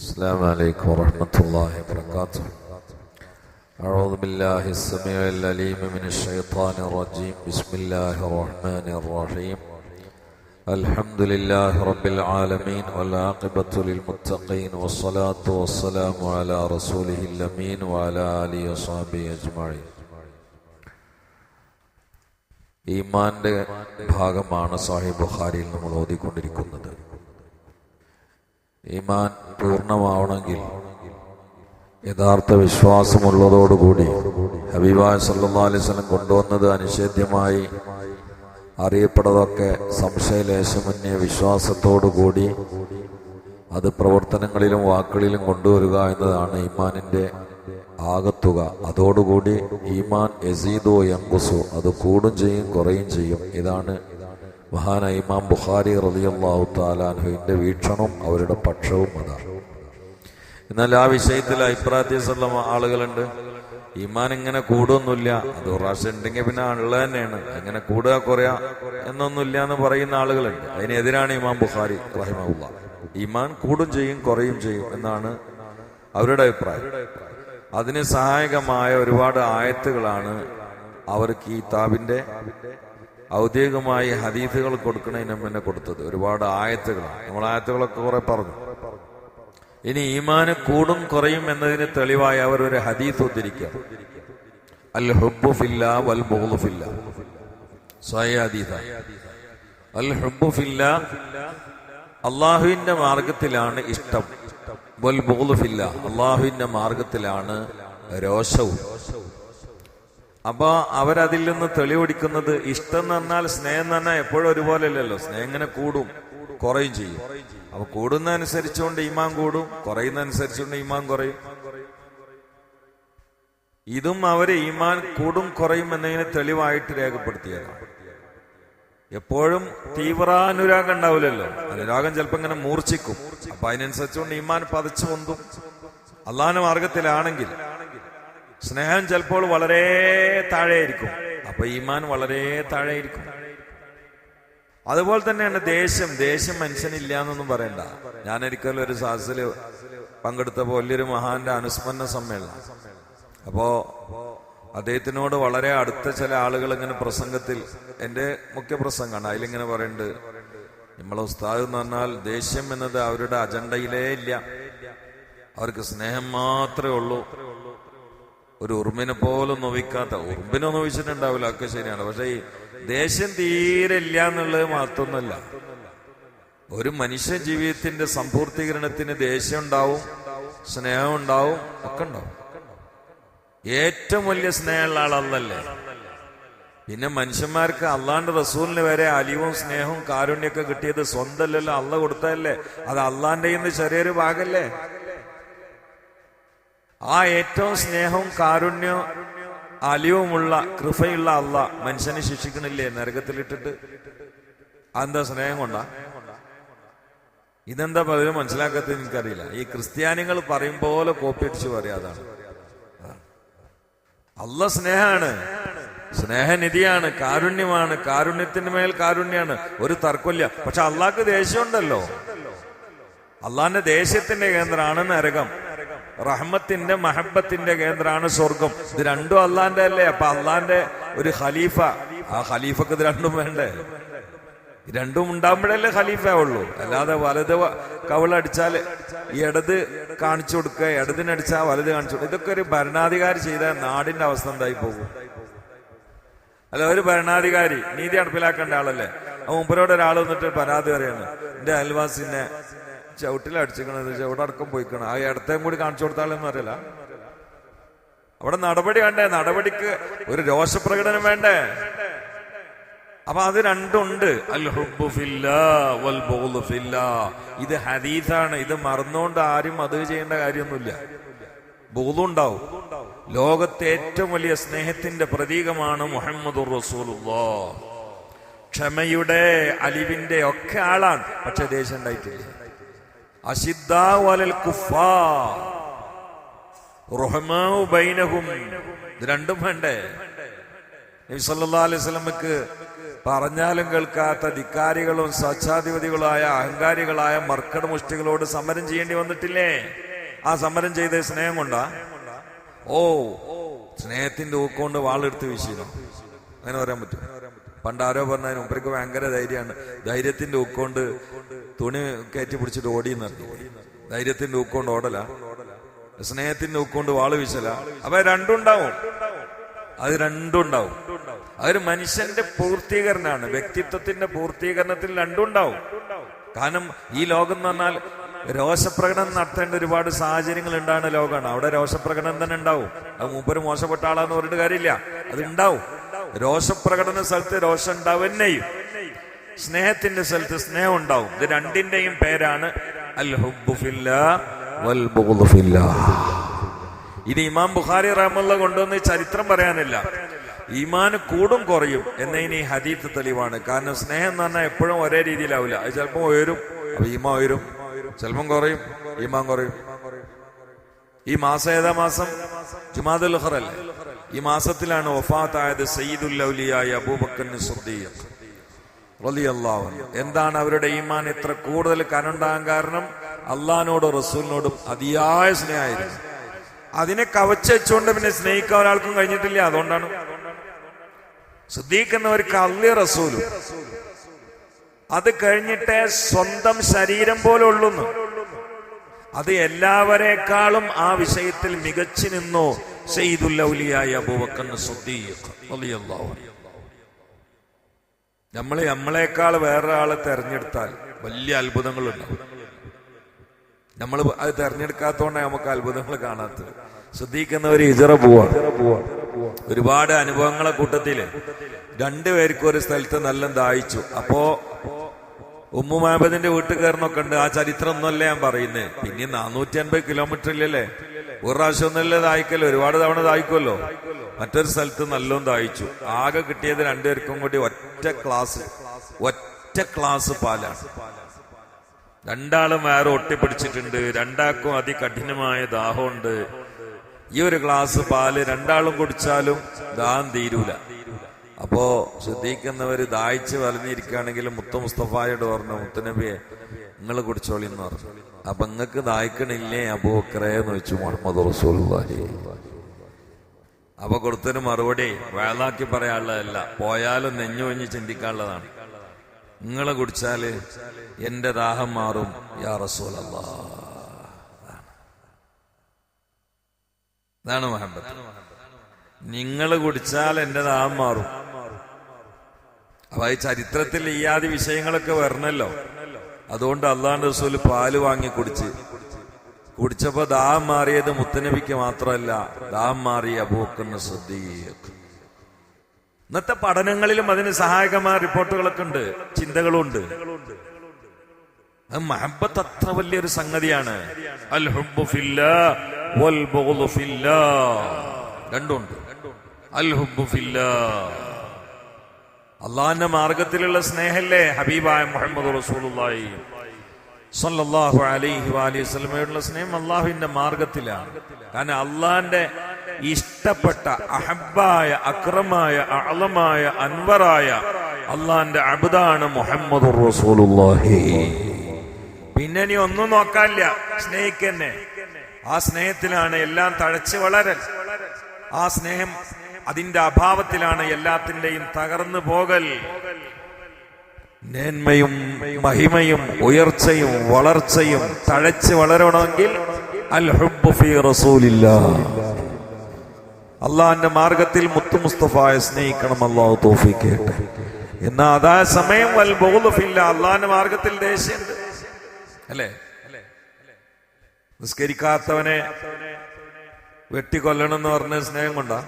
السلام عليكم ورحمة الله وبركاته أعوذ بالله السميع العليم من الشيطان الرجيم بسم الله الرحمن الرحيم الحمد لله رب العالمين والعاقبة للمتقين والصلاة والسلام على رسوله الأمين وعلى آله وصحبه أجمعين ഈമാന്റെ ഭാഗമാണ് സാഹിബ് ബുഖാരിയിൽ നമ്മൾ ഓതിക്കൊണ്ടിരിക്കുന്നത് ഈമാൻ പൂർണമാവണമെങ്കിൽ യഥാർത്ഥ വിശ്വാസമുള്ളതോടുകൂടി ഹബീബായ് സല്ലാ കൊണ്ടുവന്നത് അനിഷേധ്യമായി അറിയപ്പെടതൊക്കെ സംശയലേശമന്യ വിശ്വാസത്തോടുകൂടി അത് പ്രവർത്തനങ്ങളിലും വാക്കുകളിലും കൊണ്ടുവരിക എന്നതാണ് ഈമാനിന്റെ ആകത്തുക. അതോടുകൂടി ഈമാൻ എസീദോ യങ്കുസു അത് കൂടും ചെയ്യും കുറയും ചെയ്യും. ഇതാണ് മഹാന ഇമാം ബുഖാരി റളിയല്ലാഹു താലാൻഹുവിന്റെ വീക്ഷണവും അവരുടെ പക്ഷവും അതാണ് എന്നാൽ ആ വിഷയത്തിൽ അഭിപ്രായത്തിലുള്ള ആളുകളുണ്ട്. ഈമാൻ ഇങ്ങനെ കൂടുമൊന്നുമില്ല അത് പ്രാവശ്യം ഉണ്ടെങ്കിൽ പിന്നെ ഉള്ളത് തന്നെയാണ്. അങ്ങനെ കൂടുക കുറയാ എന്നൊന്നുമില്ല എന്ന് പറയുന്ന ആളുകളുണ്ട്. അതിനെതിരാണ് ഇമാം ബുഖാരി റഹിമുള്ള ഇമാൻ കൂടും ചെയ്യും കുറയും ചെയ്യും എന്നാണ് അവരുടെ അഭിപ്രായം. അതിന് സഹായകമായ ഒരുപാട് ആയത്തുകളാണ് അവർക്ക് ഈ താബിന്റെ ഔദ്യോഗികമായി ഹദീഫുകൾ കൊടുക്കുന്നതിന് മുന്നേ കൊടുത്തത്. ഒരുപാട് ആയത്തുകൾ. നമ്മൾ ആയത്തുകളൊക്കെ കുറെ പറഞ്ഞു. ഇനി ഈമാന് കൂടും കുറയും എന്നതിന് തെളിവായി അവർ ഒരു ഹദീസ് ഉദ്ധരിക്കുക അൽ ഹുബുഫില്ല വൽ ബുഗ്ളു ഫില്ല. സ്വയ അൽ ഹുബുഫില്ല അള്ളാഹുവിന്റെ മാർഗത്തിലാണ് ഇഷ്ടം. വൽ ബുഗ്ളു ഫില്ല അള്ളാഹുവിന്റെ മാർഗത്തിലാണ് രോഷവും. അപ്പൊ അവരതിൽ നിന്ന് തെളിവെടുക്കുന്നത് ഇഷ്ടം എന്ന് പറഞ്ഞാൽ സ്നേഹം എന്ന് പറഞ്ഞാൽ എപ്പോഴും ഒരുപോലെ അല്ലല്ലോ സ്നേഹം ഇങ്ങനെ കൂടും കുറയും ചെയ്യും. അപ്പൊ കൂടുന്നതനുസരിച്ചുകൊണ്ട് ഇമാൻ കൂടും കുറയുന്ന കുറയുന്നതനുസരിച്ചുകൊണ്ട് ഇമാൻ കുറയും. ഇതും അവർ ഈമാൻ കൂടും കുറയും എന്നതിനെ തെളിവായിട്ട് രേഖപ്പെടുത്തിയതാണ്. എപ്പോഴും തീവ്രാനുരാഗം ഉണ്ടാവില്ലല്ലോ. അനുരാഗം ചിലപ്പോ ഇങ്ങനെ മൂർച്ഛിക്കും. അപ്പൊ അതിനനുസരിച്ചുകൊണ്ട് ഇമാൻ പതച്ചു പൊന്തും. അള്ളാഹ് മാർഗത്തിലാണെങ്കിൽ സ്നേഹം ചിലപ്പോൾ വളരെ താഴെയായിരിക്കും. അപ്പൊ ഈമാൻ വളരെ താഴെയായിരിക്കും. അതുപോലെ തന്നെയാണ് ദേഷ്യം. ദേഷ്യം മനുഷ്യനില്ല എന്നൊന്നും പറയണ്ട. ഞാൻ ഒരിക്കലും ഒരു സാഹസിൽ പങ്കെടുത്ത വലിയൊരു മഹാന്റെ അനുസ്മരണ സമ്മേളനം. അപ്പോ അദ്ദേഹത്തിനോട് വളരെ അടുത്ത ചില ആളുകൾ ഇങ്ങനെ പ്രസംഗത്തിൽ എന്റെ മുഖ്യ പ്രസംഗമാണ്. അതിലിങ്ങനെ പറയുന്നുണ്ട് നമ്മളെ ഉസ്താദ് എന്ന് പറഞ്ഞാൽ ദേഷ്യം എന്നത് അവരുടെ അജണ്ടയിലേ ഇല്ല. അവർക്ക് സ്നേഹം മാത്രമേ ഉള്ളൂ. ഒരു ഉറുമ്പിനെ പോലും നോവിക്കാത്ത. ഉറുമ്പിനെ നോവിച്ചിട്ടുണ്ടാവില്ല ഒക്കെ ശരിയാണ്. പക്ഷെ ഈ ദേഷ്യം തീരെ ഇല്ല എന്നുള്ളത് മാത്രമൊന്നുമല്ല. ഒരു മനുഷ്യ ജീവിതത്തിന്റെ സമ്പൂർത്തീകരണത്തിന് ദേഷ്യം ഉണ്ടാവും സ്നേഹം ഉണ്ടാവും ഒക്കെ ഉണ്ടാവും. ഏറ്റവും വലിയ സ്നേഹമുള്ള ആളല്ലേ പിന്നെ മനുഷ്യന്മാർക്ക് അള്ളാന്റെ റസൂലിന് വരെ അലിവും സ്നേഹവും കാരുണ്യൊക്കെ കിട്ടിയത് സ്വന്തമല്ലല്ലോ അള്ള കൊടുത്തതല്ലേ? അത് അള്ളാന്റെ ചെറിയൊരു ഭാഗല്ലേ? ആ ഏറ്റവും സ്നേഹവും കാരുണ്യവും അലിവുമുള്ള കൃപയുള്ള അല്ല മനുഷ്യനെ ശിക്ഷിക്കണില്ലേ? നരകത്തിലിട്ടിട്ട്. അതെന്താ സ്നേഹം കൊണ്ടാ? ഇതെന്താ പലരും മനസ്സിലാക്കാത്തത് എനിക്കറിയില്ല. ഈ ക്രിസ്ത്യാനികൾ പറയും പോലെ കോപ്പി അടിച്ച് പറയാതാണ് അല്ല സ്നേഹാണ്. സ്നേഹനിധിയാണ് കാരുണ്യമാണ് കാരുണ്യത്തിന് മേൽ കാരുണ്യാണ് ഒരു തർക്കമില്ല. പക്ഷെ അള്ളാഹ്ക്ക് ദേഷ്യമുണ്ടല്ലോ. അള്ളാന്റെ ദേഷ്യത്തിന്റെ കേന്ദ്രമാണ് നരകം. റഹ്മത്തിന്റെ മഹബത്തിന്റെ കേന്ദ്രമാണ് സ്വർഗം. ഇത് രണ്ടും അള്ളാന്റെ അല്ലേ? അപ്പൊ അള്ളാന്റെ ഒരു ഖലീഫ. ആ ഖലീഫക്ക് ഇത് രണ്ടും വേണ്ടേ? രണ്ടും ഉണ്ടാകുമ്പോഴല്ലേ ഖലീഫ ഉള്ളൂ അല്ലാതെ വലത് കവളടിച്ചാൽ ഇടത് കാണിച്ചു കൊടുക്കുക ഇടതിനടിച്ചാൽ വലത് കാണിച്ചു കൊടുക്കുക. ഇതൊക്കെ ഒരു ഭരണാധികാരി ചെയ്ത നാടിന്റെ അവസ്ഥ എന്തായി പോകും? അല്ല ഒരു ഭരണാധികാരി നീതി നടപ്പിലാക്കേണ്ട ആളല്ലേ? മുമ്പരോട് ഒരാൾ വന്നിട്ട് പരാതി പറയാണ്. എന്റെ അയൽവാസിനെ ചവിട്ടിലടിച്ചിക്കണത് ചവിടടക്കം പോയിക്കണം. ആ ഇടത്തേം കൂടി കാണിച്ചു കൊടുത്താലൊന്നും അറിയില്ല. അവിടെ നടപടി വേണ്ടേ? നടപടിക്ക് ഒരു രോഷപ്രകടനം വേണ്ടേ? അപ്പൊ അത് രണ്ടുണ്ട്. അൽ വൽ ഇത് ഹദീസാണ്. ഇത് മറന്നുകൊണ്ട് ആരും അത് ചെയ്യേണ്ട കാര്യമൊന്നുമില്ല. ബുഗ്ളുണ്ടാവും ലോകത്തെ ഏറ്റവും വലിയ സ്നേഹത്തിന്റെ പ്രതീകമാണ് മുഹമ്മദ് ക്ഷമയുടെ അലിവിന്റെ ഒക്കെ ആളാണ്. പക്ഷെ ദേഷ്യം ഉണ്ടായിട്ടില്ല അഷിദ്ദാവലൽ കുഫാർ റുഹമാഉ ബൈനഹും രണ്ടും വേണ്ടേ? നബി അലൈഹി പറഞ്ഞാലും കേൾക്കാത്ത ധിക്കാരികളും ആയ അഹങ്കാരികളായ മർക്കട മുഷ്ടികളോട് സമരം ചെയ്യേണ്ടി വന്നിട്ടില്ലേ? ആ സമരം ചെയ്ത സ്നേഹം കൊണ്ടാ? ഓ സ്നേഹത്തിന്റെ ഊക്കൊണ്ട് വാളെടുത്ത് വീശിയിരുന്നു അങ്ങനെ പറയാൻ പറ്റും. പണ്ട് ആരോ പറഞ്ഞതിന് മുമ്പർക്ക് ഭയങ്കര ധൈര്യമാണ്. ധൈര്യത്തിന്റെ ഊക്കൊണ്ട് തുണി കയറ്റി പിടിച്ചിട്ട് ഓടി നിർത്തി. ധൈര്യത്തിന്റെ ഊക്കൊണ്ട് ഓടല. സ്നേഹത്തിന്റെ ഊക്കൊണ്ട് വാൾ വീശല. അപ്പൊ രണ്ടുണ്ടാവും അത് രണ്ടുണ്ടാവും അതൊരു മനുഷ്യന്റെ പൂർത്തീകരണമാണ്. വ്യക്തിത്വത്തിന്റെ പൂർത്തീകരണത്തിൽ രണ്ടുണ്ടാവും കാരണം ഈ ലോകം എന്ന് പറഞ്ഞാൽ രോഷപ്രകടനം നടത്തേണ്ട ഒരുപാട് സാഹചര്യങ്ങൾ ഉണ്ടാകുന്ന ലോകമാണ്. അവിടെ രോഷപ്രകടനം തന്നെ ഉണ്ടാവും. അത് മൂപ്പര് മോശപ്പെട്ട ആളാന്ന് പറഞ്ഞിട്ട് കാര്യമില്ല. അത് ഉണ്ടാവും. രോഷപ്രകടന സ്ഥലത്ത് രോഷം ഉണ്ടാവുന്നെയും സ്നേഹത്തിന്റെ സ്ഥലത്ത് സ്നേഹം ഉണ്ടാവും ഇത് രണ്ടിന്റെയും പേരാണ് അൽ വൽ ഇത് ഇമാം ബുഖാരി റഹമുള്ള കൊണ്ടുവന്ന് ചരിത്രം പറയാനില്ല. ഈമാൻ കൂടും കുറയും എന്നതിന് ഈ ഹദീത്ത് തെളിവാണ്. കാരണം സ്നേഹം എന്ന് പറഞ്ഞാൽ എപ്പോഴും ഒരേ രീതിയിലാവില്ല. അത് ചിലപ്പോൾ ഉയരും അപ്പൊ ഈമാ ഉയരും. ചിലപ്പം കുറയും ഈമാൻ കുറയും. ഈ മാസം ഏതാ മാസം? ജുമാദുൽ അല്ലേ ഈ മാസത്തിലാണ് വഫാത്തായത് സയ്യിദുൽ ഔലിയായ അബൂബക്കർ സുദ്ദീഖ് റളിയല്ലാഹു അൻഹു. എന്താണ് അവരുടെ ഈമാൻ ഇത്ര കൂടുതൽ കനുണ്ടാകാൻ കാരണം? അള്ളഹാനോടും റസൂലിനോടും അതിയായ സ്നേഹമായിരുന്നു. അതിനെ കവച്ചുകൊണ്ട് പിന്നെ സ്നേഹിക്കാൻ ഒരാൾക്കും കഴിഞ്ഞിട്ടില്ല. അതുകൊണ്ടാണ്. ശ്രദ്ധിക്കുന്നവർക്ക് അള്ളി റസൂലും. അത് കഴിഞ്ഞിട്ട് സ്വന്തം ശരീരം പോലെ ഉള്ളുന്നു. അത് എല്ലാവരെക്കാളും ആ വിഷയത്തിൽ മികച്ചു നിന്നു. സെയ്ദുല്ലൗലിയായ അബൂബക്കർ സുദ്ദീഖ് റളിയല്ലാഹു. നമ്മൾ നമ്മളെക്കാൾ വേറൊരാളെ തെരഞ്ഞെടുത്താൽ വലിയ അത്ഭുതങ്ങളുണ്ടാവും. നമ്മൾ അത് തെരഞ്ഞെടുക്കാത്തോണ്ടാണ് നമുക്ക് അത്ഭുതങ്ങൾ കാണാത്തത്. ശ്രദ്ധിക്കുന്നവർ ഇജറ പോവാണ് ഒരുപാട് അനുഭവങ്ങളെ കൂട്ടത്തിൽ രണ്ടുപേർക്കും ഒരു സ്ഥലത്ത് നല്ല ദാഹിച്ചു. അപ്പോ ഉമ്മു മഹബദിന്റെ വീട്ടിൽ കയറുന്നൊക്കെ ഉണ്ട്. ആ ചരിത്രം ഒന്നുമല്ല ഞാൻ പറയുന്നത് പിന്നെ നാനൂറ്റി അൻപത് കിലോമീറ്റർ ഇല്ലല്ലേ? ഒരു പ്രാവശ്യം ഒന്നല്ലേ ദാഹിക്കല്ലോ ഒരുപാട് തവണ ദാഹിക്കുമല്ലോ മറ്റൊരു സ്ഥലത്ത് നല്ലോണം ദാഹിച്ചു. ആകെ കിട്ടിയത് രണ്ടുപേർക്കും കൂടി ഒറ്റ ക്ലാസ് ഒറ്റ ക്ലാസ് പാലാണ്. രണ്ടാളും വേറെ ഒട്ടിപ്പിടിച്ചിട്ടുണ്ട്. രണ്ടാൾക്കും അതികഠിനമായ ദാഹമുണ്ട്. ഈ ഒരു ഗ്ലാസ് പാൽ രണ്ടാളും കുടിച്ചാലും ദാഹം തീരൂല. അപ്പോ ശ്രദ്ധിക്കുന്നവര് ദാഹിച്ച് വലഞ്ഞിരിക്കുകയാണെങ്കിൽ മുത്ത മുസ്തഫായോട് പറഞ്ഞു മുത്തനബിയെ നിങ്ങൾ കുടിച്ചോളി എന്ന് പറഞ്ഞു. അപ്പൊ നിങ്ങൾക്ക് ദാഹിക്കണില്ലേ അബൂക്കറേ എന്ന് വെച്ചു മുഹമ്മദ് റസൂലുള്ളാഹി. അപ്പൊ കൊടുത്തൊരു മറുപടി വേളാക്കി പറയാനുള്ളതല്ല. പോയാലും നെഞ്ഞു വഞ്ഞ് ചിന്തിക്കാനുള്ളതാണ്. നിങ്ങളെ കുടിച്ചാൽ എന്റെ ദാഹം മാറും യാ റസൂലല്ല. ഇതാണ് മഹബത്ത്. നിങ്ങൾ കുടിച്ചാൽ എന്റെ ദാഹം മാറും. അപ്പൊ ഈ ചരിത്രത്തിൽ ഈ ആദ്യ വിഷയങ്ങളൊക്കെ വരണല്ലോ. അതുകൊണ്ട് അള്ളാഹ് റസൂൽ പാൽ വാങ്ങി കുടിച്ച് കുടിച്ചപ്പോ ദാഹം മാറിയത് മുത്തനബിക്ക് മാത്രമല്ല ദാഹം മാറിയ അബൂക്കറിന് ശ്രദ്ധീക് ഇന്നത്തെ പഠനങ്ങളിലും അതിന് സഹായകമായ റിപ്പോർട്ടുകളൊക്കെ ഉണ്ട്. ചിന്തകളുണ്ട്. മഹബത്ത് അത്ര വലിയൊരു സംഗതിയാണ്. രണ്ടുണ്ട്. അള്ളാന്റെ മാർഗത്തിലുള്ള സ്നേഹല്ലേ ഹബീബായ മുഹമ്മദ് റസൂലുള്ളാഹി. സല്ലല്ലാഹു അലൈഹി വഅലിഹി വസല്ലമയോടുള്ള സ്നേഹം അള്ളാഹുവിന്റെ മാർഗത്തിലാണ്. കാരണം അള്ളാഹിന്റെ ഇഷ്ടപ്പെട്ട അഹബായ അക്രമായ അളമായ അൻവറായ അള്ളാഹിന്റെ അബുദാണ് മുഹമ്മദ് പിന്നെ നീ ഒന്നും നോക്കാനില്ല. സ്നേഹിക്കന്നെ. ആ സ്നേഹത്തിലാണ് എല്ലാം തഴച്ച് വളരൽ. ആ സ്നേഹം അതിന്റെ അഭാവത്തിലാണ് എല്ലാത്തിന്റെയും തകർന്നു പോകൽ. നേന്മയും മഹിമയും ഉയർച്ചയും വളർച്ചയും തഴച്ച് വളരണമെങ്കിൽ അൽ ഹുബ് മാർഗത്തിൽ മുത്തു മുസ്തഫയെ സ്നേഹിക്കണം അള്ളാഹു തോഫിക്കേട്ടെ എന്നാ അതാ സമയം വൽ ബോധഫില്ല അള്ളാഹിന്റെ മാർഗത്തിൽ ദേഷ്യമുണ്ട്. അല്ലേ? നിസ്കരിക്കാത്തവനെ വെട്ടിക്കൊല്ലണം എന്ന് പറഞ്ഞ സ്നേഹം കൊണ്ടാ?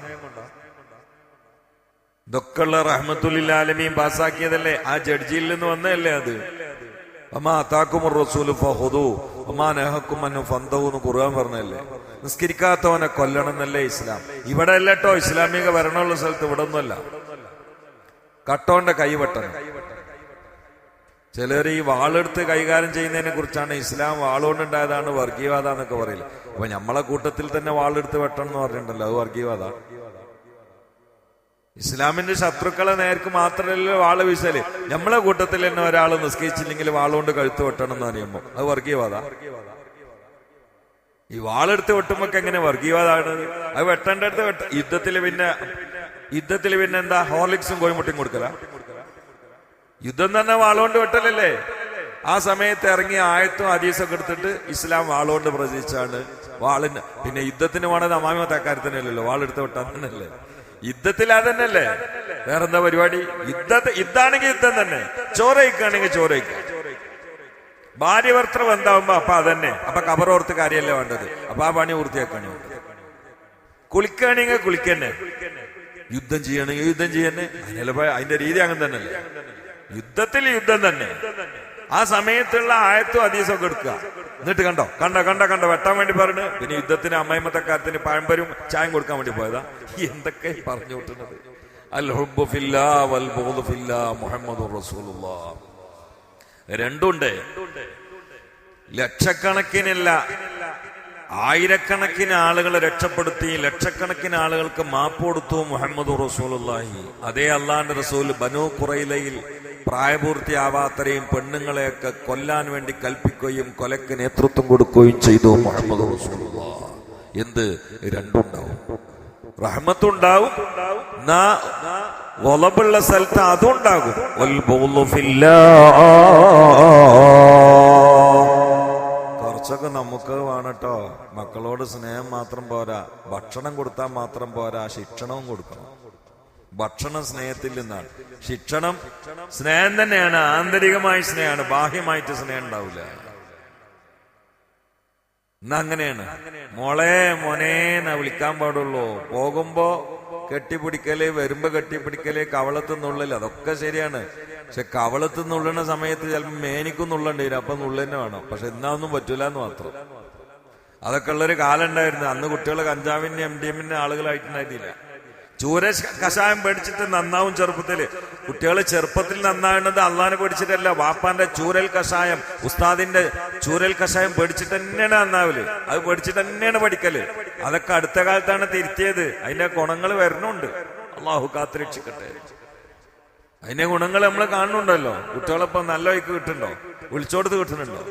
ഇതൊക്കെയുള്ള റഹ്മത്തുല്ലാലമീം പാസ്സാക്കിയതല്ലേ ആ ജഡ്ജിയിൽ നിന്ന് വന്നതല്ലേ അത്? ഖുർആൻ പറഞ്ഞല്ലേ നിസ്കരിക്കാത്തവനെ കൊല്ലണം എന്നല്ലേ ഇസ്ലാം? ഇവിടെ അല്ല കേട്ടോ ഇസ്ലാമിക ഭരണമുള്ള സ്ഥലത്ത് ഇവിടെ ഒന്നുമല്ല കട്ടോന്റെ കൈവെട്ടണം ചിലർ ഈ വാളെടുത്ത് കൈകാര്യം ചെയ്യുന്നതിനെ കുറിച്ചാണ് ഇസ്ലാം വാളുകൊണ്ടുണ്ടായതാണ് വർഗീയവാദ എന്നൊക്കെ പറയില്ല അപ്പൊ നമ്മളെ കൂട്ടത്തിൽ തന്നെ വാളെടുത്ത് വെട്ടണം എന്ന് പറഞ്ഞിട്ടുണ്ടല്ലോ അത് വർഗീയവാദ. ഇസ്ലാമിന്റെ ശത്രുക്കളെ നേർക്ക് മാത്രമല്ല വാൾ വീശൽ. നമ്മളെ കൂട്ടത്തിൽ തന്നെ ഒരാൾ നിസ്കരിച്ചില്ലെങ്കിൽ വാളുകൊണ്ട് കഴുത്ത് വെട്ടണം എന്ന് പറയുമ്പോ അത് വർഗീയവാദ. ഈ വാളെടുത്ത് വെട്ടുമ്പോ എങ്ങനെ വർഗീയവാദാണ്? അത് വെട്ടേണ്ട അടുത്ത് വെട്ട യുദ്ധത്തിൽ പിന്നെ യുദ്ധത്തിൽ പിന്നെ എന്താ? ഹോർലിക്സും കോയിമുട്ടിയും കൊടുക്കല. യുദ്ധം തന്നെ വാളുകൊണ്ട് വെട്ടലല്ലേ? ആ സമയത്ത് ഇറങ്ങിയ ആയത്തും ഹദീസൊക്കെ എടുത്തിട്ട് ഇസ്ലാം വാളുകൊണ്ട് പ്രചരിച്ചാണ്. വാളിന് പിന്നെ യുദ്ധത്തിന് വേണത് അമാമത്തെ അക്കാര്യത്തിനല്ലല്ലോ വാളെടുത്ത് വെട്ടാൻ തന്നെയല്ലേ? യുദ്ധത്തിൽ അതന്നെയല്ലേ? വേറെന്താ പരിപാടി? യുദ്ധത്തെ യുദ്ധാണെങ്കിൽ യുദ്ധം തന്നെ. ചോറയിക്കുകയാണെങ്കിൽ ചോറയിക്കുക ഭാര്യ ഭർത്തൃ എന്താവുമ്പോ അപ്പൊ അതന്നെ. അപ്പൊ കബറോർത്ത് കാര്യമല്ലേ വേണ്ടത്? അപ്പൊ ആ പണി പൂർത്തിയാക്കാണ് കുളിക്കുകയാണെങ്കിൽ കുളിക്കന്നെ. യുദ്ധം ചെയ്യണമെങ്കിൽ യുദ്ധം ചെയ്യന്നെ. അതിന്റെ രീതി അങ്ങനെ തന്നെയല്ലേ? യുദ്ധത്തിൽ യുദ്ധം തന്നെ. ആ സമയത്തുള്ള ആയത്തും അതീസൊക്കെ എടുക്കുക. എന്നിട്ട് കണ്ടോ? കണ്ട കണ്ട കണ്ട? വെട്ടാൻ വേണ്ടി പറഞ്ഞു. പിന്നെ യുദ്ധത്തിന് അമ്മയമ്മത്തെ കാര്യത്തിന് പഴംപരും ചായം കൊടുക്കാൻ വേണ്ടി പോയതാ. എന്തൊക്കെ പറഞ്ഞു വിട്ടുന്നത്? രണ്ടുണ്ട്. ലക്ഷക്കണക്കിനല്ല. ആയിരക്കണക്കിന് ആളുകളെ രക്ഷപ്പെടുത്തി ലക്ഷക്കണക്കിന് ആളുകൾക്ക് മാപ്പ് കൊടുത്തു മുഹമ്മദ് റസൂലുള്ളാഹി. അതേ അള്ളാന്റെ റസൂൽ ബനു കുറയിലയിൽ പ്രായപൂർത്തിയാവാത്തരെയും പെണ്ണുങ്ങളെയൊക്കെ കൊല്ലാൻ വേണ്ടി കൽപ്പിക്കുകയും കൊലക്ക് നേതൃത്വം കൊടുക്കുകയും ചെയ്തു മുഹമ്മദ് റസൂലുള്ള എന്ത്? രണ്ടുണ്ടാവും. റഹ്മത്തുണ്ടാവും. നാ ഒലബുള്ള സ്ഥലത്ത് അതുണ്ടാകും. കുറച്ചൊക്കെ നമുക്ക് വേണട്ടോ. മക്കളോട് സ്നേഹം മാത്രം പോരാ. ഭക്ഷണം കൊടുത്താൽ മാത്രം പോരാ. ശിക്ഷണവും കൊടുക്കണം. ഭക്ഷണം സ്നേഹത്തിൽ നിന്നാണ്. ശിക്ഷണം സ്നേഹം തന്നെയാണ്. ആന്തരികമായ സ്നേഹമാണ്. ബാഹ്യമായിട്ട് സ്നേഹം ഉണ്ടാവില്ല. അങ്ങനെയാണ്. മോളെ മോനേന വിളിക്കാൻ പാടുള്ളൂ. പോകുമ്പോ കെട്ടിപ്പിടിക്കൽ വരുമ്പോ കെട്ടിപ്പിടിക്കൽ കവളത്തുന്നുള്ളിൽ അതൊക്കെ ശരിയാണ്. പക്ഷെ കവളത്ത് നുള്ളണ സമയത്ത് ചിലപ്പോൾ മേനിക്കും നുള്ളണ്ടി വരും അപ്പൊ നുള്ളന്നെ വേണം. പക്ഷെ ഇന്നൊന്നും പറ്റൂല എന്ന് മാത്രം. അതൊക്കെ ഉള്ളൊരു കാലം ഉണ്ടായിരുന്നു അന്ന് കുട്ടികൾ കഞ്ചാവിന്റെ എം ഡി എമ്മിന്റെ ആളുകളായിട്ടുണ്ടായിരുന്നില്ല. ചൂര കഷായം പേടിച്ചിട്ട് നന്നാവും ചെറുപ്പത്തിൽ കുട്ടികൾ ചെറുപ്പത്തിൽ നന്നാവുന്നത് അള്ളാനെ പേടിച്ചിട്ടല്ല. വാപ്പാന്റെ ചൂരൽ കഷായം ഉസ്താദിന്റെ ചൂരൽ കഷായം പേടിച്ചിട്ട് തന്നെയാണ് നന്നാവൽ. അത് പേടിച്ചിട്ട് തന്നെയാണ് പഠിക്കൽ. അതൊക്കെ അടുത്ത കാലത്താണ് തിരുത്തിയത്. അതിന്റെ ഗുണങ്ങൾ വരണുണ്ട്. അള്ളാഹു കാത്തിരക്ഷിക്കട്ടെ. അതിന്റെ ഗുണങ്ങൾ നമ്മൾ കാണുന്നുണ്ടല്ലോ. കുട്ടികളിപ്പോ നല്ല വൈക്ക് കിട്ടുന്നുണ്ടോ? വിളിച്ചോടത്ത് കിട്ടുന്നുണ്ടോ?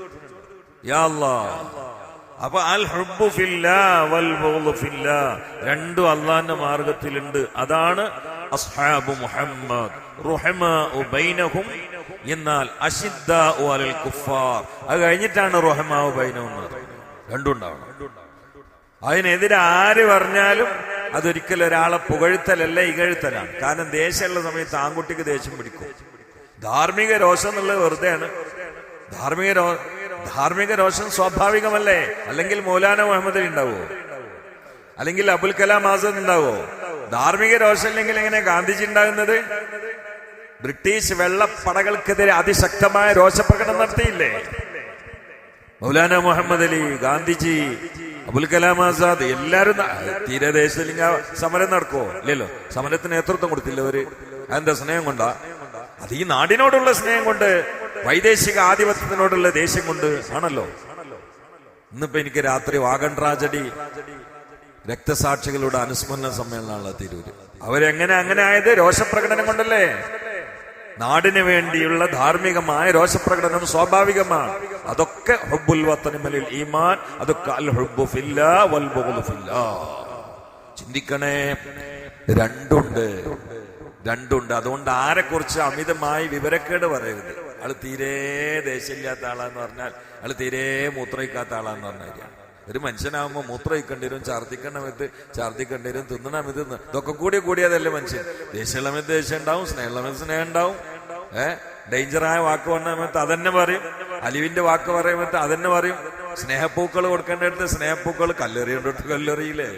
അപ്പൊ അൽ ഹുബ്ബു ഫില്ലാ വൽ ഫില്ല. രണ്ടും അള്ളാന്റെ മാർഗത്തിലുണ്ട്. അതാണ് അസ്ഹാബു മുഹമ്മദ്. ബൈനഹും. എന്നാൽ അഷിദ്ദ കുഫാർ. അത് കഴിഞ്ഞിട്ടാണ് റുഹമാവ് ബൈനഹും രണ്ടുണ്ടാവണം അതിനെതിരെ ആര് പറഞ്ഞാലും അതൊരിക്കലും ഒരാളെ പുകഴ്ത്തലല്ല ഇകഴ്ത്തലാണ്. കാരണം ദേഷ്യമുള്ള സമയത്ത് ആൺകുട്ടിക്ക് ദേഷ്യം പിടിക്കും. ധാർമ്മിക രോഷം എന്നുള്ളത് വെറുതെയാണ്. ധാർമ്മിക രോ ധാർമ്മിക രോഷം സ്വാഭാവികമല്ലേ? അല്ലെങ്കിൽ മൗലാന മുഹമ്മദ് ഉണ്ടാവോ? അല്ലെങ്കിൽ അബുൽ കലാം ആസാദ് ഉണ്ടാവോ? ധാർമ്മിക രോഷം ഇല്ലെങ്കിൽ എങ്ങനെ ഗാന്ധിജി ഉണ്ടാകുന്നത്? ബ്രിട്ടീഷ് വെള്ളപ്പടകൾക്കെതിരെ അതിശക്തമായ രോഷപ്രകടനം നടത്തിയില്ലേ? മൗലാന മുഹമ്മദ് അലി ഗാന്ധിജി അബുൽ കലാം ആസാദ് എല്ലാരും തീരദേശ സമരം നടക്കുവോ? ഇല്ലല്ലോ. സമരത്തിന് നേതൃത്വം കൊടുത്തില്ല അവർ. അതിന്റെ സ്നേഹം കൊണ്ടാ? അത് ഈ നാടിനോടുള്ള സ്നേഹം കൊണ്ട് വൈദേശിക ആധിപത്യത്തിനോടുള്ള ദേഷ്യം കൊണ്ട് ആണല്ലോ. ഇന്നിപ്പോ എനിക്ക് രാത്രി വാഗൺ ട്രാജഡി രക്തസാക്ഷികളുടെ അനുസ്മരണ സമ്മേളനമാണ് തിരൂര്. അവരെങ്ങനെ അങ്ങനെ ആയത്? രോഷപ്രകടനം കൊണ്ടല്ലേ? നാടിന് വേണ്ടിയുള്ള ധാർമ്മികമായ രോഷപ്രകടനം സ്വാഭാവികമാണ്. അതൊക്കെ ഹുബുൽ വത്തനിമലിൽ ഈമാൻ അതൊക്കെ അൽ ഹുബ്ബു ഫില്ലാ വൽ ചിന്തിക്കണേ രണ്ടുണ്ട്. രണ്ടുണ്ട്. അതുകൊണ്ട് ആരെക്കുറിച്ച് അമിതമായി വിവരക്കേട് പറയരുത്. ആൾ തീരെ ദേഷ്യമില്ലാത്ത ആളാന്ന് പറഞ്ഞാൽ ആൾ തീരെ മൂത്രയിക്കാത്ത ആളാന്ന് പറഞ്ഞാൽ ഒരു മനുഷ്യനാകുമ്പോൾ മൂത്രയിക്കേണ്ടി വരും ഛർദിക്കേണ്ട ഇത് ഛർദിക്കേണ്ടി വരും തിന്നണ സമയത്ത് ഇതൊക്കെ കൂടി കൂടിയതല്ലേ മനുഷ്യൻ. ദേഷ്യമുള്ള സമയത്ത് ദേഷ്യം ഉണ്ടാവും സ്നേഹമുള്ള സ്നേഹം ഉണ്ടാവും. ഏഹ് ഡേഞ്ചറായ വാക്ക് പറഞ്ഞ സമയത്ത് അതന്നെ പറയും. അലിവിന്റെ വാക്ക് പറയുമ്പോൾ അതന്നെ പറയും. സ്നേഹപ്പൂക്കൾ കൊടുക്കേണ്ടടുത്ത് സ്നേഹപ്പൂക്കൾ കല്ലെറിയേണ്ടടുത്ത് കല്ലെറിയില്ലേ?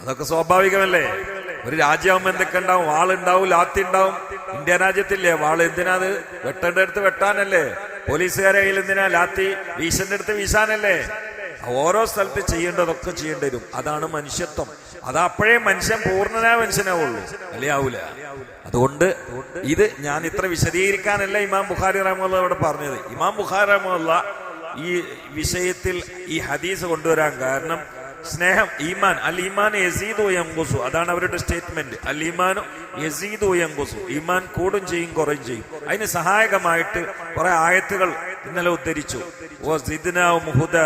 അതൊക്കെ സ്വാഭാവികമല്ലേ? ഒരു രാജ്യമാകുമ്പോ എന്തൊക്കെ ഉണ്ടാവും? വാളുണ്ടാവും ലാത്തി ഉണ്ടാവും. ഇന്ത്യ രാജ്യത്തില്ലേ? വാൾ എന്തിനാ അത് വെട്ടേണ്ട അടുത്ത് വെട്ടാനല്ലേ? പോലീസുകാരെ കയ്യിൽ എന്തിനാ ലാത്തി? വീശന്റെ അടുത്ത് വീശാനല്ലേ ഓരോ സ്ഥലത്ത് ചെയ്യേണ്ടതൊക്കെ ചെയ്യേണ്ടി വരും. അതാണ് മനുഷ്യത്വം. അത് അപ്പോഴേ മനുഷ്യൻ പൂർണനായ മനുഷ്യനാവുള്ളൂ. അല്ലേ ആവൂല അതുകൊണ്ട് ഇത് ഞാൻ ഇത്ര വിശദീകരിക്കാനല്ല ഇമാം ബുഖാരി റഹമുല്ല ഇവിടെ പറഞ്ഞത്. ഇമാം ബുഖാരി റഹമുല്ല ഈ വിഷയത്തിൽ ഈ ഹദീസ് കൊണ്ടുവരാൻ കാരണം സ്നേഹം ഈമാൻ അൽ ഈമാൻ യസീദു യംകുസു അതാണ് അവരുടെ സ്റ്റേറ്റ്മെന്റ്. അൽ ഈമാനു യസീദു യംകുസു ഈമാൻ കൂടും ചെയ്യും കുറയും ചെയ്യും. അതിന് സഹായകമായിട്ട് കുറെ ആയത്തുകൾ ഇന്നലെ ഉദ്ധരിച്ചു. ഓ മുഹുദ.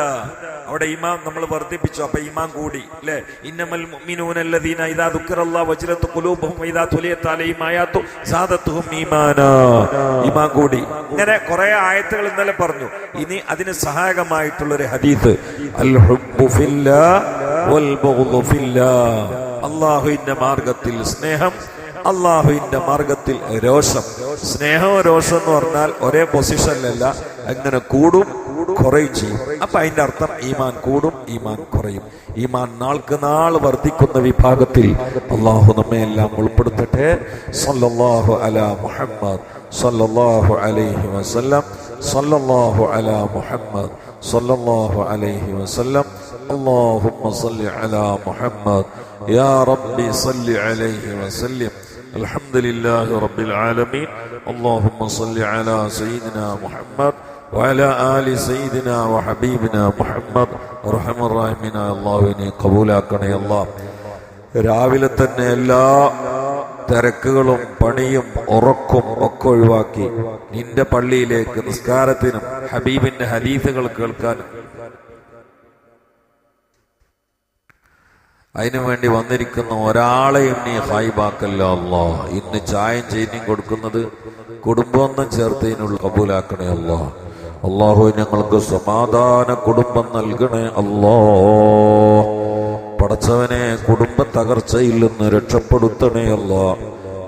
അവിടെ ഇമാം നമ്മൾ വർദ്ധിപ്പിച്ചു. അപ്പൊ ഇമാം കൂടി അല്ലെ? ഇന്നമൽ മുഅ്മിനൂനല്ലദീന ഇദാ ദുക്കിറല്ലാഹു വജ്ലത്ത് ഖുലൂബുഹും വഇദാ തുലിയത് അലൈഹിം ആയാത്തു സാദത്തുഹും ഈമാനാ. ഇമാം കൂടി. ഇങ്ങനെ കുറെ ആയത്തുകൾ ഇന്നലെ പറഞ്ഞു. ഇനി അതിന് സഹായകമായിട്ടുള്ള ഒരു ഹദീസ്. അൽ ഹുബ്ബു ഫില്ലാ വൽ ബഗ്ദു ഫില്ലാ. അല്ലാഹുവിന്റെ മാർഗത്തിൽ സ്നേഹം അള്ളാഹുവിന്റെ മാർഗത്തിൽ രോഷം. സ്നേഹവും രോഷം എന്ന് പറഞ്ഞാൽ ഒരേ പൊസിഷനിലല്ല. അങ്ങനെ കൂടും കുറയും ചെയ്യും അപ്പൊ അതിന്റെ അർത്ഥം ഈമാൻ കൂടും ഈമാൻ കുറയും ഈമാൻ നാൾക്ക് നാൾ വർദ്ധിക്കുന്ന വിഭാഗത്തിൽ അള്ളാഹു നമ്മെ എല്ലാം ഉൾപ്പെടുത്തട്ടെ സല്ലല്ലാഹു അലാ മുഹമ്മദ് സല്ലല്ലാഹു അലൈഹി വസല്ലം സല്ലല്ലാഹു അലാ മുഹമ്മദ് സല്ലല്ലാഹു അലൈഹി വസല്ലം اللهم صل على محمد يا ربي صل عليه وسلم الحمد لله رب العالمين اللهم صل على سيدنا محمد وعلى آل سيدنا وحبيبنا محمد ارحم الراحمين അള്ളാഹുവിനെ കബൂലാക്കണേ അല്ലാഹ് രാവിലെ തന്നെ എല്ലാ തിരക്കുകളും പണിയും ഉറക്കും ഒക്കെ ഒഴിവാക്കി നിന്റെ പള്ളിയിലേക്ക് നിസ്കാരത്തിനും ഹബീബിന്റെ ഹദീസുകൾ കേൾക്കാനും അതിനു വേണ്ടി വന്നിരിക്കുന്ന ഒരാളെയും നീ ഹൈബാക്കല്ല അല്ലോ ഇന്ന് ചായം ചെയ്യും കൊടുക്കുന്നത് കുടുംബമൊന്നും ചേർത്തതിനുള്ള കബൂലാക്കണേ അല്ലോ അള്ളാഹു ഞങ്ങൾക്ക് സമാധാന കുടുംബം നൽകണേ അല്ലോ. പടച്ചവനെ കുടുംബ തകർച്ചയിൽ നിന്ന് രക്ഷപ്പെടുത്തണേ അല്ലോ.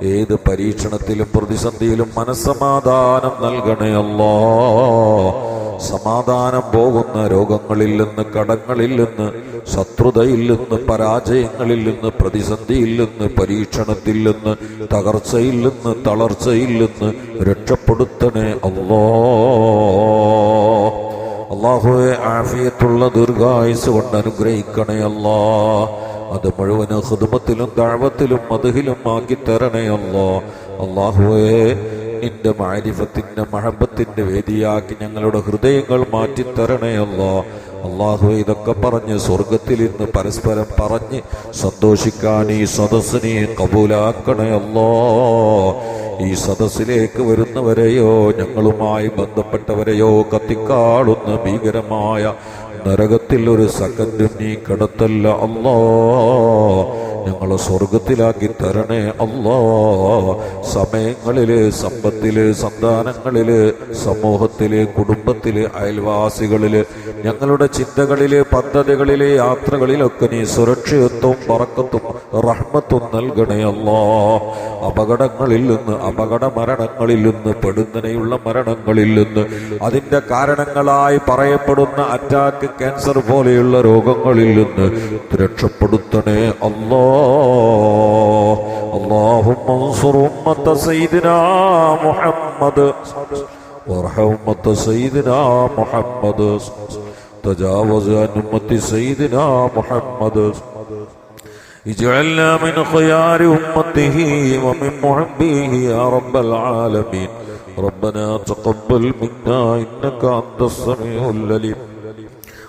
ഏത് പരീക്ഷണത്തിലും പ്രതിസന്ധിയിലും മനസ്സമാധാനം നൽകണേ അല്ലോ. സമാധാനം പോകുന്ന രോഗങ്ങളിൽ നിന്ന് കടങ്ങളിൽ നിന്ന് ശത്രുതയിൽ നിന്ന് പരാജയങ്ങളിൽ നിന്ന് പ്രതിസന്ധിയിൽ നിന്ന് പരീക്ഷണത്തിൽ നിന്ന് തകർച്ചയിൽ നിന്ന് തളർച്ചയിൽ നിന്ന് രക്ഷപ്പെടുത്തണേ അല്ലോ അള്ളാഹുവെ ആഫിയത്തുള്ള ദീർഘായുസ് കൊണ്ട് അനുഗ്രഹിക്കണേ അല്ലാ അത് മുഴുവൻ ഹൃദമത്തിലും താഴ്വത്തിലും മധുഹിലും ആക്കി തരണേ അല്ലോ അള്ളാഹുവേ നിന്റെ മാരിഫത്തിന്റെ മഹബത്തിന്റെ വേദിയാക്കി ഞങ്ങളുടെ ഹൃദയങ്ങൾ മാറ്റിത്തരണേ അല്ലോ. അള്ളാഹു ഇതൊക്കെ പറഞ്ഞ് സ്വർഗത്തിൽ ഇന്ന് പരസ്പരം പറഞ്ഞ് സന്തോഷിക്കാൻ ഈ സദസ്സിനെ കബൂലാക്കണേ അല്ലോ. ഈ സദസ്സിലേക്ക് വരുന്നവരെയോ ഞങ്ങളുമായി ബന്ധപ്പെട്ടവരെയോ കത്തിക്കാളുന്ന ഭീകരമായ നരകത്തിൽ ഒരു സെക്കൻഡും നീ കടത്തല്ല അല്ലോ. ഞങ്ങൾ സ്വർഗത്തിലാക്കി തരണേ അല്ലോ സമയങ്ങളിൽ സമ്പത്തിൽ സന്താനങ്ങളിൽ സമൂഹത്തിൽ കുടുംബത്തിൽ അയൽവാസികളിൽ ഞങ്ങളുടെ ചിന്തകളിൽ പദ്ധതികളിൽ യാത്രകളിലൊക്കെ നീ സുരക്ഷിതത്വവും പറക്കത്തും റഹ്മത്തും നൽകണേ അല്ലോ അപകടങ്ങളിൽ നിന്ന് അപകട മരണങ്ങളിൽ നിന്ന് പെടുന്നനെയുള്ള മരണങ്ങളിൽ നിന്ന് അതിന്റെ കാരണങ്ങളായി പറയപ്പെടുന്ന അറ്റാക്ക് ക്യാൻസർ പോലെയുള്ള രോഗങ്ങളിൽ നിന്ന് രക്ഷപ്പെടുത്തണേ അല്ലോ اللهم انصر أمة سيدنا محمد. وارحم أمة سيدنا محمد. تجاوز عن أمة سيدنا محمد. اجعلنا من خيار أمته ومن محبيه يا رب العالمين. ربنا تقبل منا إنك أنت السميع العليم.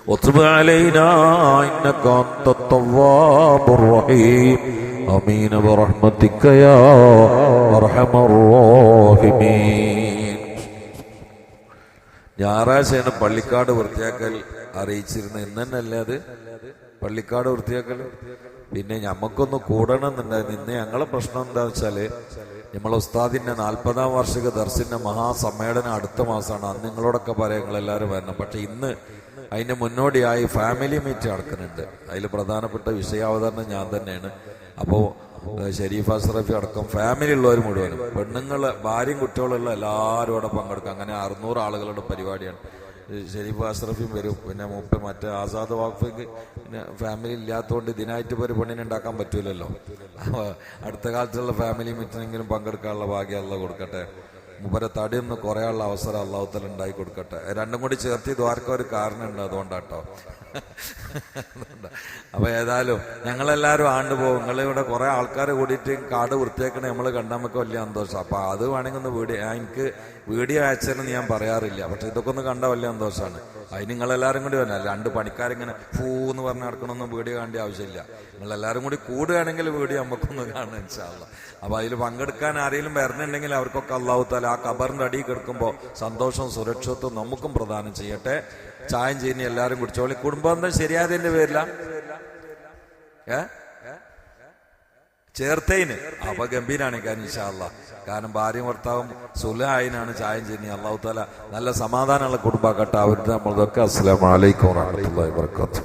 وتب علينا إنك أنت التواب الرحيم آمين برحمتك يا أرحم الراحمين ഞായറാഴ്ചയാണ് പള്ളിക്കാട് വൃത്തിയാക്കൽ അറിയിച്ചിരുന്നത് ഇന്ന് തന്നെയല്ലേ അത് പള്ളിക്കാട് വൃത്തിയാക്കൽ പിന്നെ ഞമ്മക്കൊന്ന് കൂടണം എന്നുണ്ടായിരുന്നു ഇന്ന് ഞങ്ങളെ പ്രശ്നം എന്താ വെച്ചാല് നമ്മളെ ഉസ്താദിന്റെ നാൽപ്പതാം വാർഷിക ദർശന മഹാസമ്മേളനം അടുത്ത മാസമാണ് അന്ന് നിങ്ങളോടൊക്കെ പറയാം നിങ്ങൾ എല്ലാവരും വരണം പക്ഷെ ഇന്ന് അതിന് മുന്നോടിയായി ഫാമിലി മീറ്റ് നടക്കുന്നുണ്ട്. അതിൽ പ്രധാനപ്പെട്ട വിഷയാവതരണം ഞാൻ തന്നെയാണ്. അപ്പോൾ ഷെരീഫ് അഷ്റഫി അടക്കം ഫാമിലി ഉള്ളവർ മുഴുവനും പെണ്ണുങ്ങൾ ഭാര്യയും കുട്ടികളുള്ള എല്ലാവരും അവിടെ പങ്കെടുക്കും. അങ്ങനെ അറുന്നൂറ് ആളുകളുടെ പരിപാടിയാണ്. ഷെരീഫ് അഷ്റഫിയും വരും. പിന്നെ മുപ്പ മറ്റേ ആസാദ് വാഖഫിക്ക് പിന്നെ ഫാമിലി ഇല്ലാത്തതുകൊണ്ട് ഇതിനായിട്ട് ഒരു പെണ്ണിനെ ഉണ്ടാക്കാൻ പറ്റൂലല്ലോ. അടുത്ത കാലത്തുള്ള ഫാമിലി മീറ്റിനെങ്കിലും പങ്കെടുക്കാനുള്ള ഭാഗ്യം അല്ല കൊടുക്കട്ടെ. മുമ്പരെ തടിയൊന്ന് കുറയാനുള്ള അവസരം അള്ളാഹുത്തൽ ഉണ്ടായി കൊടുക്കട്ടെ. രണ്ടും കൂടി ചേർത്തി ദ്വാരക്ക ഒരു കാരണമുണ്ട് അതുകൊണ്ടാട്ടോ. അപ്പൊ ഏതായാലും ഞങ്ങളെല്ലാരും ആണ്ട് പോകും നിങ്ങളിവിടെ കുറെ ആൾക്കാർ കൂടിയിട്ട് കാട് വൃത്തിയാക്കണ നമ്മൾ കണ്ടാൽ നമുക്ക് വലിയ സന്തോഷം. അപ്പൊ അത് വേണമെങ്കിൽ ഒന്ന് വീഡിയോ എനിക്ക് വീഡിയോ അയച്ചതെന്ന് ഞാൻ പറയാറില്ല. പക്ഷെ ഇതൊക്കെ ഒന്ന് കണ്ടാൽ വലിയ സന്തോഷമാണ് അതിന് നിങ്ങളെല്ലാരും കൂടി വരണം. രണ്ട് പണിക്കാരിങ്ങനെ ഫൂ എന്ന് പറഞ്ഞ് നടക്കണമെന്നും വീഡിയോ കാണേണ്ട ആവശ്യമില്ല. നിങ്ങളെല്ലാരും കൂടി കൂടുകയാണെങ്കിൽ വീഡിയോ നമുക്കൊന്ന് കാണാൻ ഇൻഷാല്ല അപ്പൊ അതിൽ പങ്കെടുക്കാൻ ആരെങ്കിലും വരണുണ്ടെങ്കിൽ അവർക്കൊക്കെ അള്ളാഹുത്താൽ ആ കബറിന്റെ അടിയിൽ കിടക്കുമ്പോൾ സന്തോഷവും സുരക്ഷിതത്വം നമുക്കും പ്രദാനം ചെയ്യട്ടെ. ചായം ചെയ്യുന്ന എല്ലാവരും കുടിച്ചോളി കുടുംബബന്ധം ശരിയായതിന്റെ പേരില. ഏ? ചേർത്തയിന് അപ്പൊ ഗംഭീരാണ് കാരണം ഇൻഷാല്ല കാരണം ഭാര്യയും ഭർത്താവും സുലായിനാണ് ചായം ചെയ്യുന്നത് അള്ളാഹു താല നല്ല സമാധാനമുള്ള കുടുംബാക്കട്ടെ. അവരുടെ നമ്മളതൊക്കെ അസ്സലാമലൈക്കും വാഹമത്തല്ലാ വാത്തു